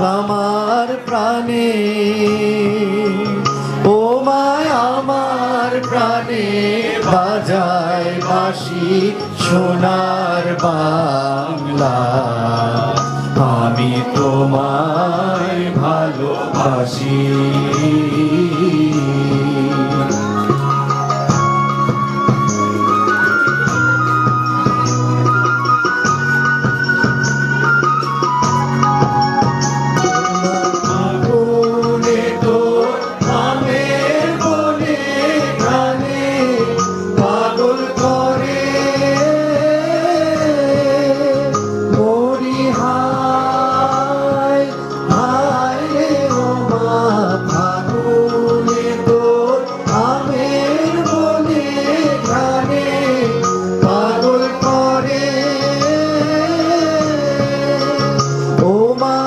আমার প্রাণে ও মায় আমার প্রাণে বাজায় বাসি সোনার বাংলা। আমি তোমায় ভালোবাসি। お前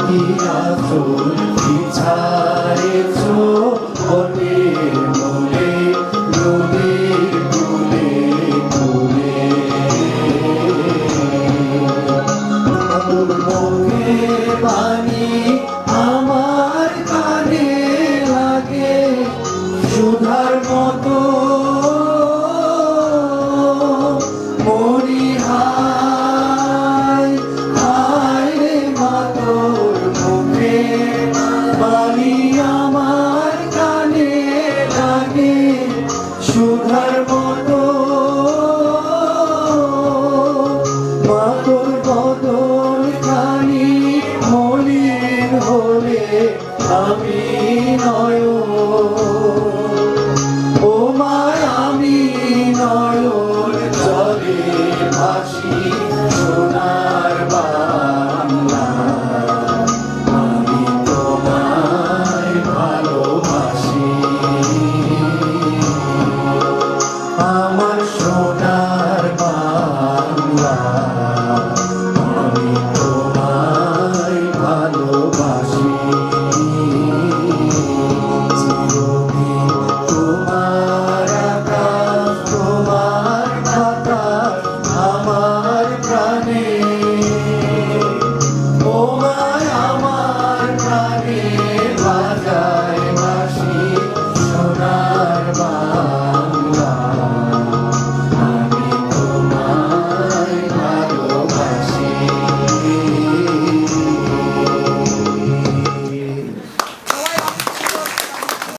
কি আচুর বিছায়েছো বটের মূলে নদীর কুলে কুলে আমি নয়